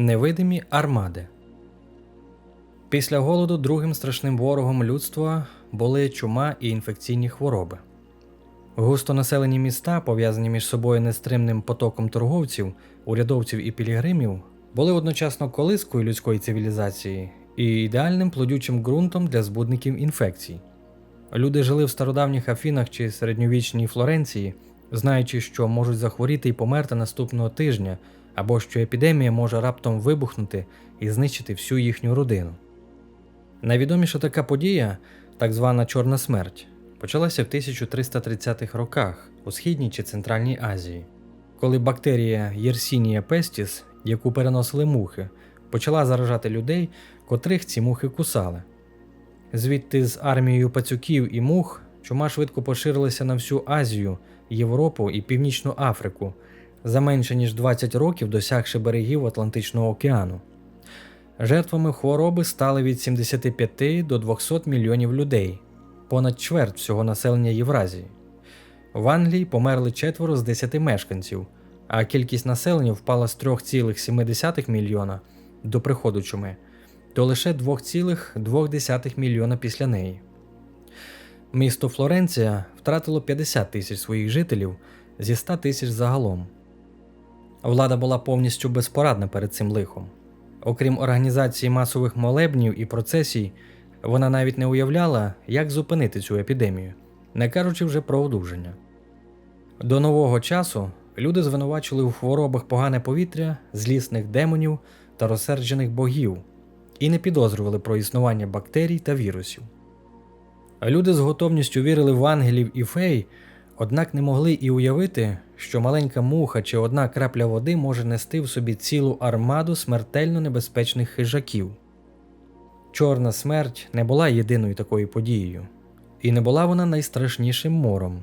Невидимі армади. Після голоду другим страшним ворогом людства були чума і інфекційні хвороби. Густонаселені міста, пов'язані між собою нестримним потоком торговців, урядовців і пілігримів, були одночасно колискою людської цивілізації і ідеальним плодючим ґрунтом для збудників інфекцій. Люди жили в стародавніх Афінах чи середньовічній Флоренції, знаючи, що можуть захворіти і померти наступного тижня, або що епідемія може раптом вибухнути і знищити всю їхню родину. Найвідоміша така подія, так звана Чорна смерть, почалася в 1330-х роках у Східній чи Центральній Азії, коли бактерія Yersinia pestis, яку переносили мухи, почала заражати людей, котрих ці мухи кусали. Звідти з армією пацюків і мух чума швидко поширилася на всю Азію, Європу і Північну Африку, за менше ніж 20 років досягши берегів Атлантичного океану. Жертвами хвороби стали від 75 до 200 мільйонів людей, понад чверть всього населення Євразії. В Англії померли четверо з 10 мешканців, а кількість населення впала з 3,7 мільйона до приходу чуми до лише 2,2 мільйона після неї. Місто Флоренція втратило 50 тисяч своїх жителів зі 100 тисяч загалом. Влада була повністю безпорадна перед цим лихом. Окрім організації масових молебнів і процесій, вона навіть не уявляла, як зупинити цю епідемію, не кажучи вже про одужання. До нового часу люди звинувачили у хворобах погане повітря, злісних демонів та розсерджених богів і не підозрювали про існування бактерій та вірусів. Люди з готовністю вірили в ангелів і фей, однак не могли і уявити, що маленька муха чи одна крапля води може нести в собі цілу армаду смертельно небезпечних хижаків. Чорна смерть не була єдиною такою подією, і не була вона найстрашнішим мором.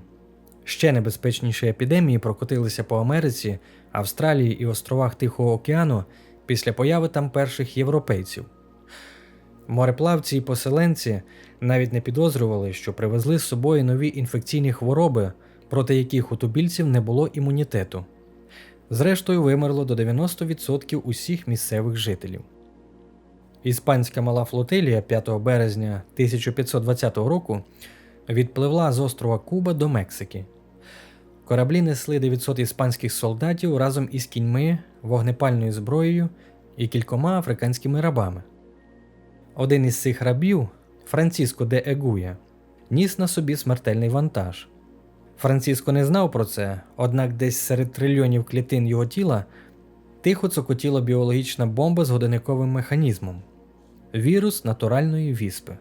Ще небезпечніші епідемії прокотилися по Америці, Австралії і островах Тихого океану після появи там перших європейців. Мореплавці і поселенці навіть не підозрювали, що привезли з собою нові інфекційні хвороби, проти яких у тубільців не було імунітету. Зрештою, вимерло до 90% усіх місцевих жителів. Іспанська мала флотилія 5 березня 1520 року відпливла з острова Куба до Мексики. Кораблі несли 900 іспанських солдатів разом із кіньми, вогнепальною зброєю і кількома африканськими рабами. Один із цих рабів, Франциско де Егуя, ніс на собі смертельний вантаж. Франциско не знав про це, однак десь серед трильйонів клітин його тіла тихо цокотіла біологічна бомба з годинниковим механізмом вірус натуральної віспи.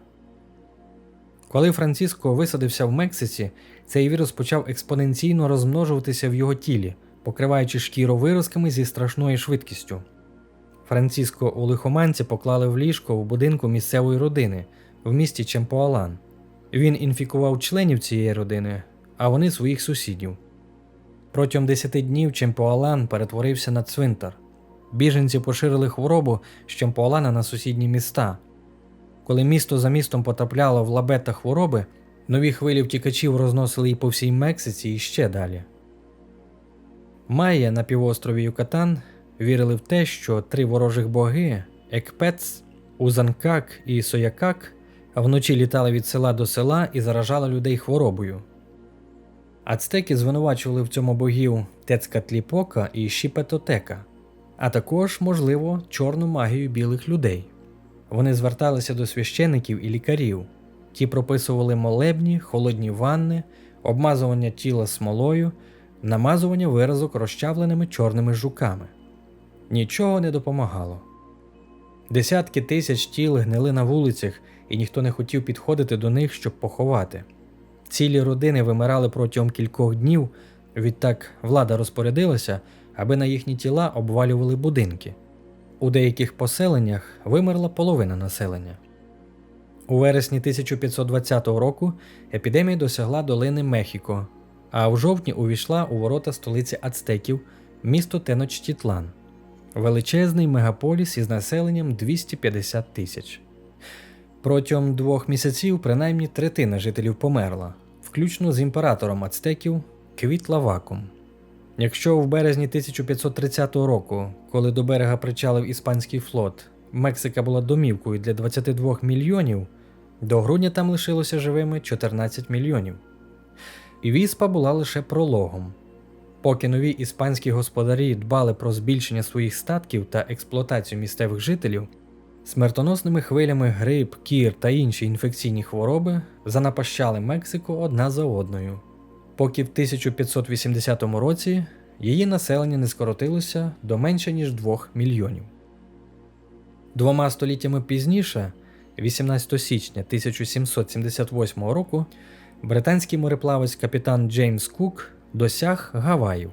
Коли Франциско висадився в Мексиці, цей вірус почав експоненційно розмножуватися в його тілі, покриваючи шкіру виразками зі страшною швидкістю. Франциско у лихоманці поклали в ліжко в будинку місцевої родини в місті Чемпоалан. Він інфікував членів цієї родини, а вони своїх сусідів. Протягом 10 днів Чемпоалан перетворився на цвинтар. Біженці поширили хворобу з Чемпоалана на сусідні міста. Коли місто за містом потрапляло в лабета хвороби, нові хвилі втікачів розносили її по всій Мексиці і ще далі. Майя на півострові Юкатан вірили в те, що три ворожих боги Екпец, Узанкак і Соякак вночі літали від села до села і заражали людей хворобою. Ацтеки звинувачували в цьому богів Тецкатліпока і Шіпетотека, а також, можливо, чорну магію білих людей. Вони зверталися до священиків і лікарів, ті прописували молебні, холодні ванни, обмазування тіла смолою, намазування виразок розчавленими чорними жуками. Нічого не допомагало. Десятки тисяч тіл гнили на вулицях, і ніхто не хотів підходити до них, щоб поховати. Цілі родини вимирали протягом кількох днів, відтак влада розпорядилася, аби на їхні тіла обвалювали будинки. У деяких поселеннях вимерла половина населення. У вересні 1520 року епідемія досягла долини Мехіко, а в жовтні увійшла у ворота столиці Ацтеків, місто Теночтітлан, величезний мегаполіс із населенням 250 тисяч. Протягом двох місяців принаймні третина жителів померла, включно з імператором ацтеків Квітлаваком. Якщо в березні 1530 року, коли до берега причалив іспанський флот, Мексика була домівкою для 22 мільйонів, до грудня там лишилося живими 14 мільйонів. І віспа була лише прологом. Поки нові іспанські господарі дбали про збільшення своїх статків та експлуатацію місцевих жителів, смертоносними хвилями грип, кір та інші інфекційні хвороби занапащали Мексику одна за одною, поки в 1580 році її населення не скоротилося до менше ніж 2 мільйонів. Двома століттями пізніше, 18 січня 1778 року, британський мореплавець капітан Джеймс Кук досяг Гаваїв.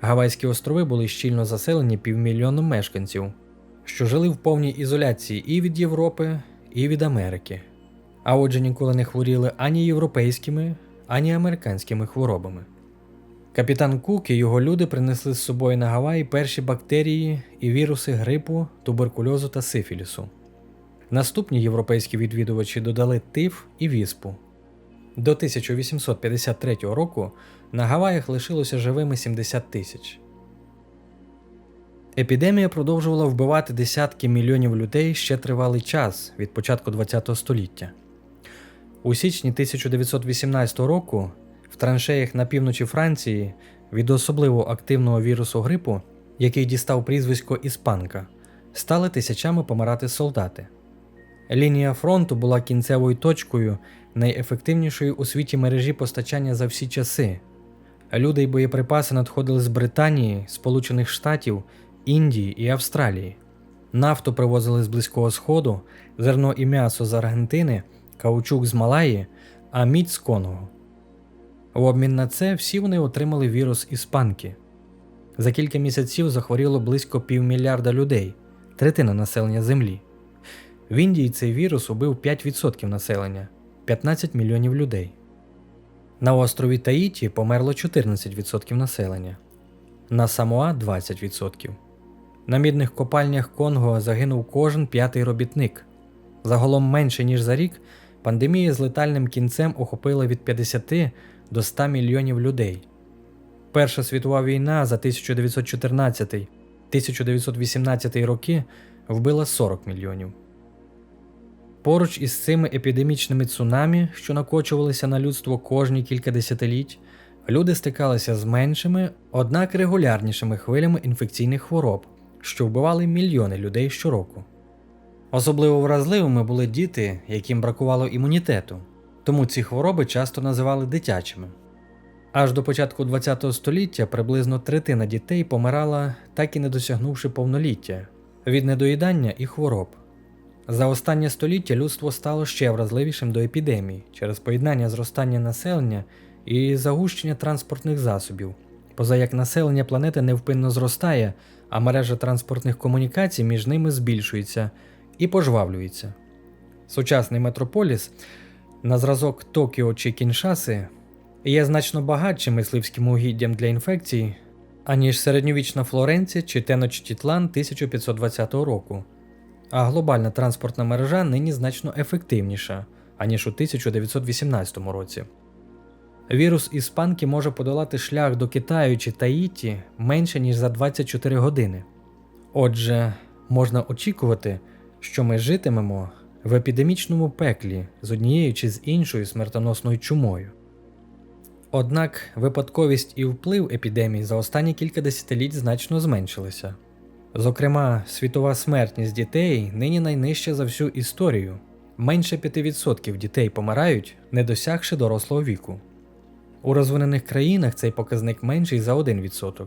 Гавайські острови були щільно заселені півмільйоном мешканців, що жили в повній ізоляції і від Європи, і від Америки, а отже ніколи не хворіли ані європейськими, ані американськими хворобами. Капітан Кук і його люди принесли з собою на Гаваї перші бактерії і віруси грипу, туберкульозу та сифілісу. Наступні європейські відвідувачі додали тиф і віспу. До 1853 року на Гаваях лишилося живими 70 тисяч. Епідемія продовжувала вбивати десятки мільйонів людей ще тривалий час від початку ХХ століття. У січні 1918 року в траншеях на півночі Франції від особливо активного вірусу грипу, який дістав прізвисько Іспанка, стали тисячами помирати солдати. Лінія фронту була кінцевою точкою найефективнішої у світі мережі постачання за всі часи. Люди й боєприпаси надходили з Британії, Сполучених Штатів, Індії і Австралії. Нафту привозили з Близького Сходу, зерно і м'ясо з Аргентини, каучук з Малаї, а мідь з Конго. В обмін на це всі вони отримали вірус іспанки. За кілька місяців захворіло близько півмільярда людей, третина населення Землі. В Індії цей вірус убив 5% населення 15 мільйонів людей. На острові Таїті померло 14% населення, на Самоа 20%. На мідних копальнях Конго загинув кожен п'ятий робітник. Загалом менше ніж за рік пандемія з летальним кінцем охопила від 50 до 100 мільйонів людей. Перша світова війна за 1914-1918 роки вбила 40 мільйонів. Поруч із цими епідемічними цунамі, що накочувалися на людство кожні кілька десятиліть, люди стикалися з меншими, однак регулярнішими хвилями інфекційних хвороб, що вбивали мільйони людей щороку. Особливо вразливими були діти, яким бракувало імунітету, тому ці хвороби часто називали дитячими. Аж до початку ХХ століття приблизно третина дітей помирала, так і не досягнувши повноліття від недоїдання і хвороб. За останнє століття людство стало ще вразливішим до епідемій через поєднання зростання населення і загущення транспортних засобів, поза як населення планети невпинно зростає, а мережа транспортних комунікацій між ними збільшується і пожвавлюється. Сучасний метрополіс на зразок Токіо чи Кіншаси є значно багатшим мисливським угіддям для інфекцій, аніж середньовічна Флоренція чи Теночтітлан 1520 року а глобальна транспортна мережа нині значно ефективніша, аніж у 1918 році. Вірус іспанки може подолати шлях до Китаю чи Таїті менше ніж за 24 години. Отже, можна очікувати, що ми житимемо в епідемічному пеклі з однією чи з іншою смертоносною чумою. Однак випадковість і вплив епідемій за останні кілька десятиліть значно зменшилися. Зокрема, світова смертність дітей нині найнижча за всю історію. Менше 5% дітей помирають, не досягши дорослого віку. У розвинених країнах цей показник менший за 1%.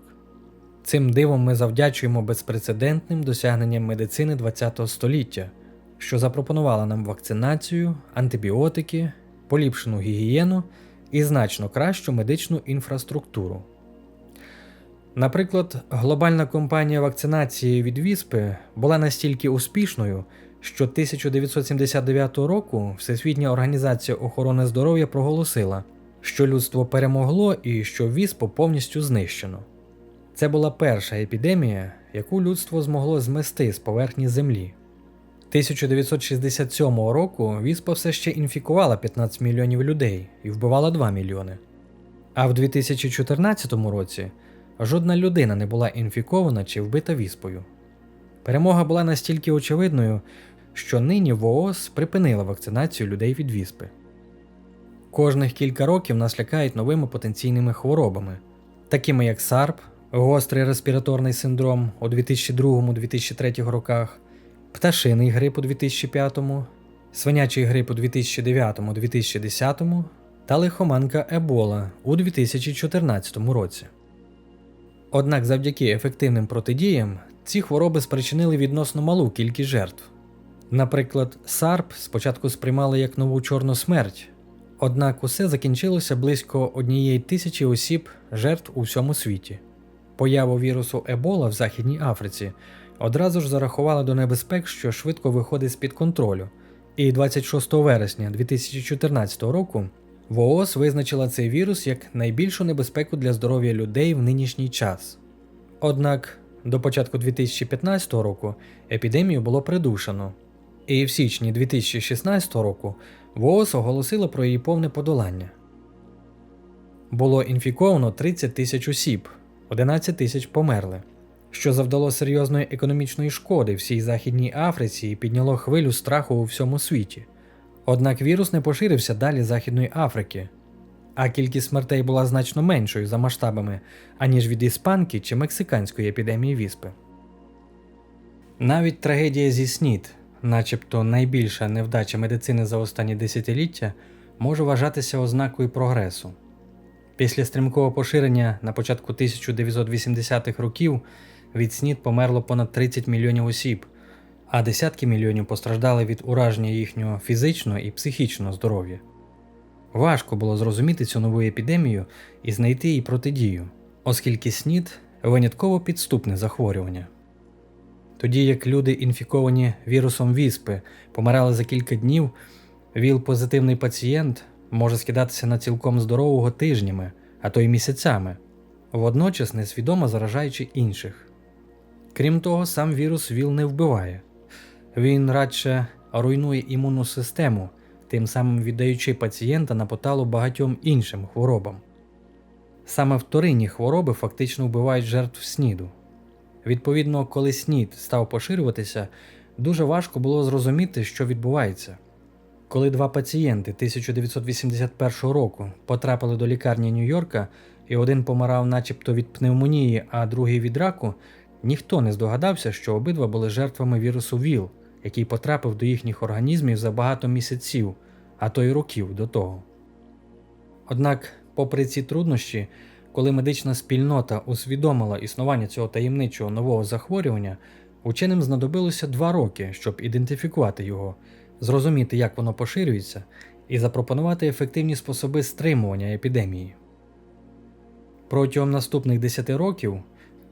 Цим дивом ми завдячуємо безпрецедентним досягненням медицини ХХ століття, що запропонувала нам вакцинацію, антибіотики, поліпшену гігієну і значно кращу медичну інфраструктуру. Наприклад, глобальна кампанія вакцинації від віспи була настільки успішною, що 1979 року Всесвітня організація охорони здоров'я проголосила, що людство перемогло і що віспу повністю знищено. Це була перша епідемія, яку людство змогло змести з поверхні Землі. 1967 року віспа все ще інфікувала 15 мільйонів людей і вбивала 2 мільйони. А в 2014 році жодна людина не була інфікована чи вбита віспою. Перемога була настільки очевидною, що нині ВООЗ припинила вакцинацію людей від віспи. Кожних кілька років нас лякають новими потенційними хворобами, такими як САРП, гострий респіраторний синдром у 2002-2003 роках, пташиний грип у 2005, свинячий грип у 2009-2010 та лихоманка Ебола у 2014 році. Однак завдяки ефективним протидіям ці хвороби спричинили відносно малу кількість жертв. Наприклад, САРП спочатку сприймали як нову чорну смерть, однак усе закінчилося близько однієї тисячі осіб жертв у всьому світі. Появу вірусу Ебола в Західній Африці одразу ж зарахували до небезпек, що швидко виходить з-під контролю, і 26 вересня 2014 року ВООЗ визначила цей вірус як найбільшу небезпеку для здоров'я людей в нинішній час. Однак до початку 2015 року епідемію було придушено, і в січні 2016 року ВООЗ оголосила про її повне подолання. Було інфіковано 30 тисяч осіб, 11 тисяч померли, що завдало серйозної економічної шкоди всій Західній Африці і підняло хвилю страху у всьому світі. Однак вірус не поширився далі Західної Африки, а кількість смертей була значно меншою за масштабами, аніж від іспанки чи мексиканської епідемії віспи. Навіть трагедія зі СНІД, начебто найбільша невдача медицини за останні десятиліття, може вважатися ознакою прогресу. Після стрімкого поширення на початку 1980-х років від СНІД померло понад 30 мільйонів осіб, а десятки мільйонів постраждали від ураження їхнього фізичного і психічного здоров'я. Важко було зрозуміти цю нову епідемію і знайти їй протидію, оскільки СНІД винятково підступне захворювання. Тоді як люди, інфіковані вірусом віспи, помирали за кілька днів, ВІЛ-позитивний пацієнт може скидатися на цілком здорового тижнями, а то й місяцями, водночас несвідомо заражаючи інших. Крім того, сам вірус ВІЛ не вбиває, він радше руйнує імунну систему, тим самим віддаючи пацієнта на поталу багатьом іншим хворобам. Саме вторинні хвороби фактично вбивають жертв СНІДу. Відповідно, коли СНІД став поширюватися, дуже важко було зрозуміти, що відбувається. Коли два пацієнти 1981 року потрапили до лікарні Нью-Йорка, і один помирав начебто від пневмонії, а другий від раку, ніхто не здогадався, що обидва були жертвами вірусу ВІЛ, який потрапив до їхніх організмів за багато місяців, а то й років до того. Однак, попри ці труднощі, коли медична спільнота усвідомила існування цього таємничого нового захворювання, ученим знадобилося два роки, щоб ідентифікувати його, зрозуміти, як воно поширюється, і запропонувати ефективні способи стримування епідемії. Протягом наступних 10 років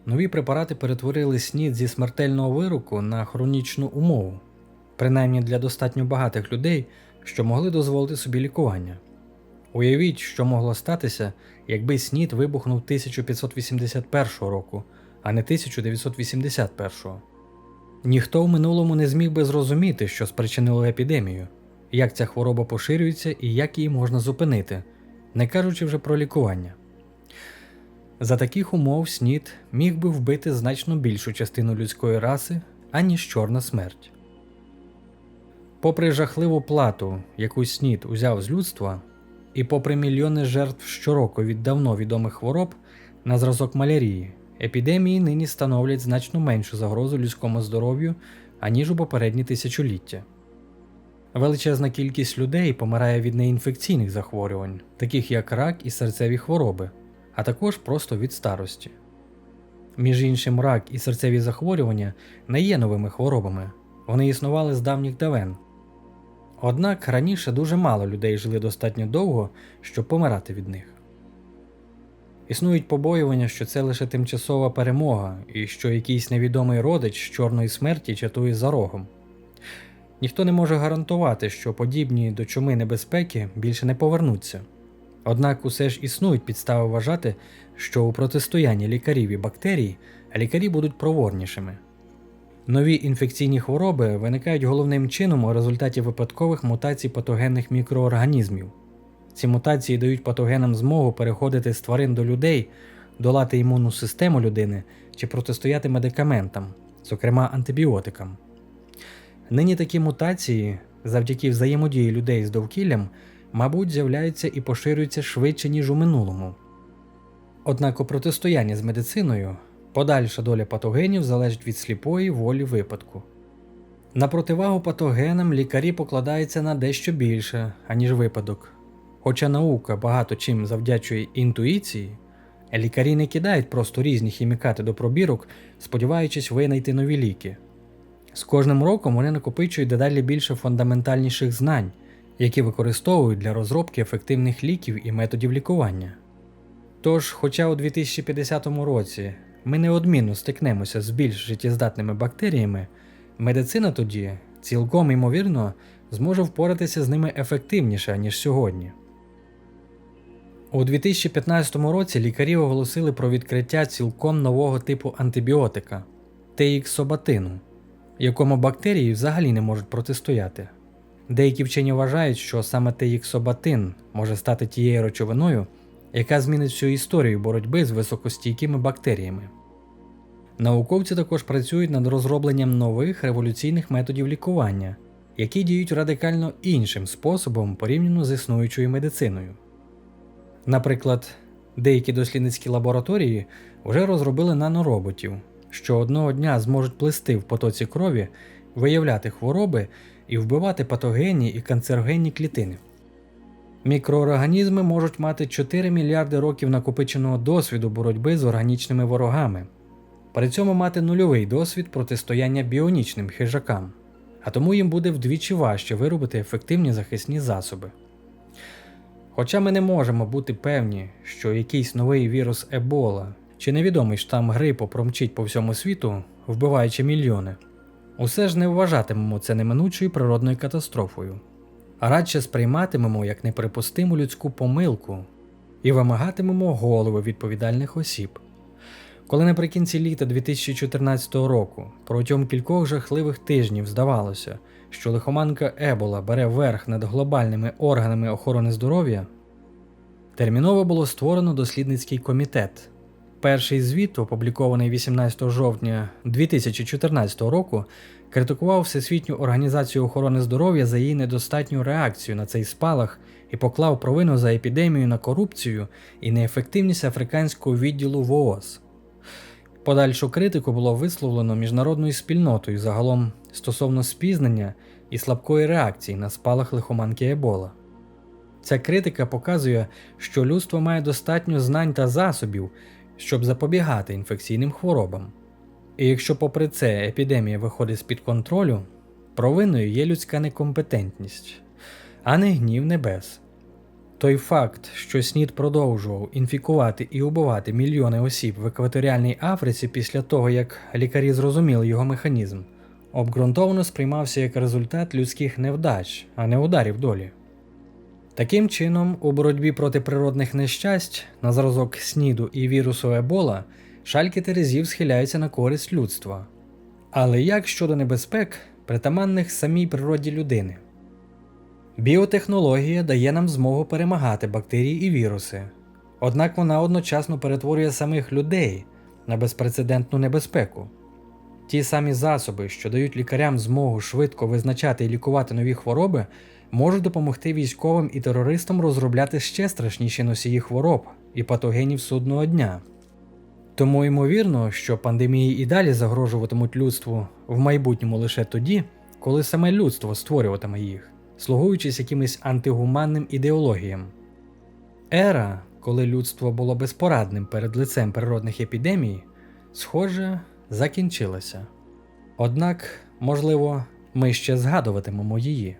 нові препарати перетворили СНІД зі смертельного вироку на хронічну умову, принаймні для достатньо багатих людей, що могли дозволити собі лікування. Уявіть, що могло статися, якби СНІД вибухнув 1581 року, а не 1981. Ніхто в минулому не зміг би зрозуміти, що спричинило епідемію, як ця хвороба поширюється і як її можна зупинити, не кажучи вже про лікування. За таких умов СНІД міг би вбити значно більшу частину людської раси, аніж чорна смерть. Попри жахливу плату, яку СНІД узяв з людства, і попри мільйони жертв щороку від давно відомих хвороб на зразок малярії, епідемії нині становлять значно меншу загрозу людському здоров'ю, аніж у попередні тисячоліття. Величезна кількість людей помирає від неінфекційних захворювань, таких як рак і серцеві хвороби, а також просто від старості. Між іншим, рак і серцеві захворювання не є новими хворобами, вони існували з давніх давен. Однак раніше дуже мало людей жили достатньо довго, щоб помирати від них. Існують побоювання, що це лише тимчасова перемога і що якийсь невідомий родич з чорної смерті чатує за рогом. Ніхто не може гарантувати, що подібні до чуми небезпеки більше не повернуться. Однак усе ж існують підстави вважати, що у протистоянні лікарів і бактерій лікарі будуть проворнішими. Нові інфекційні хвороби виникають головним чином у результаті випадкових мутацій патогенних мікроорганізмів. Ці мутації дають патогенам змогу переходити з тварин до людей, долати імунну систему людини чи протистояти медикаментам, зокрема антибіотикам. Нині такі мутації, завдяки взаємодії людей з довкіллям, мабуть, з'являються і поширюються швидше, ніж у минулому. Однак у протистоянні з медициною подальша доля патогенів залежить від сліпої волі випадку. На противагу патогенам лікарі покладаються на дещо більше, аніж випадок. Хоча наука багато чим завдячує інтуїції, лікарі не кидають просто різні хімікати до пробірок, сподіваючись винайти нові ліки. З кожним роком вони накопичують дедалі більше фундаментальніших знань, які використовують для розробки ефективних ліків і методів лікування. Тож, хоча у 2050 році ми неодмінно стикнемося з більш життєздатними бактеріями, медицина тоді, цілком ймовірно, зможе впоратися з ними ефективніше, ніж сьогодні. У 2015 році лікарі оголосили про відкриття цілком нового типу антибіотика теїксобатину, якому бактерії взагалі не можуть протистояти. Деякі вчені вважають, що саме теїксобатин може стати тією речовиною, яка змінить всю історію боротьби з високостійкими бактеріями. Науковці також працюють над розробленням нових революційних методів лікування, які діють радикально іншим способом порівняно з існуючою медициною. Наприклад, деякі дослідницькі лабораторії вже розробили нанороботів, що одного дня зможуть плисти в потоці крові, виявляти хвороби і вбивати патогенні і канцерогенні клітини. Мікроорганізми можуть мати 4 мільярди років накопиченого досвіду боротьби з органічними ворогами, при цьому мати нульовий досвід протистояння біонічним хижакам, а тому їм буде вдвічі важче виробити ефективні захисні засоби. Хоча ми не можемо бути певні, що якийсь новий вірус Ебола чи невідомий штам грипу промчить по всьому світу, вбиваючи мільйони, усе ж не вважатимемо це неминучою природною катастрофою, а радше сприйматимемо як неприпустиму людську помилку і вимагатимемо голови відповідальних осіб. Коли наприкінці літа 2014 року протягом кількох жахливих тижнів здавалося, що лихоманка Ебола бере верх над глобальними органами охорони здоров'я, терміново було створено дослідницький комітет. Перший звіт, опублікований 18 жовтня 2014 року, критикував Всесвітню організацію охорони здоров'я за її недостатню реакцію на цей спалах і поклав провину за епідемію на корупцію і неефективність африканського відділу ВООЗ. Подальшу критику було висловлено міжнародною спільнотою загалом стосовно спізнення і слабкої реакції на спалах лихоманки Ебола. Ця критика показує, що людство має достатньо знань та засобів, щоб запобігати інфекційним хворобам. І якщо, попри це, епідемія виходить з-під контролю, провинною є людська некомпетентність, а не гнів небес. Той факт, що СНІД продовжував інфікувати і убивати мільйони осіб в екваторіальній Африці після того, як лікарі зрозуміли його механізм, обґрунтовано сприймався як результат людських невдач, а не ударів долі. Таким чином, у боротьбі проти природних нещасть на зразок СНІДу і вірусу Ебола шальки Терезів схиляються на користь людства. Але як щодо небезпек, притаманних самій природі людини? Біотехнологія дає нам змогу перемагати бактерії і віруси, однак вона одночасно перетворює самих людей на безпрецедентну небезпеку. Ті самі засоби, що дають лікарям змогу швидко визначати і лікувати нові хвороби, можуть допомогти військовим і терористам розробляти ще страшніші носії хвороб і патогенів судного дня. Тому ймовірно, що пандемії і далі загрожуватимуть людству в майбутньому лише тоді, коли саме людство створюватиме їх слугуючись якимось антигуманним ідеологіям. Ера, коли людство було безпорадним перед лицем природних епідемій, схоже, закінчилася. Однак, можливо, ми ще згадуватимемо її.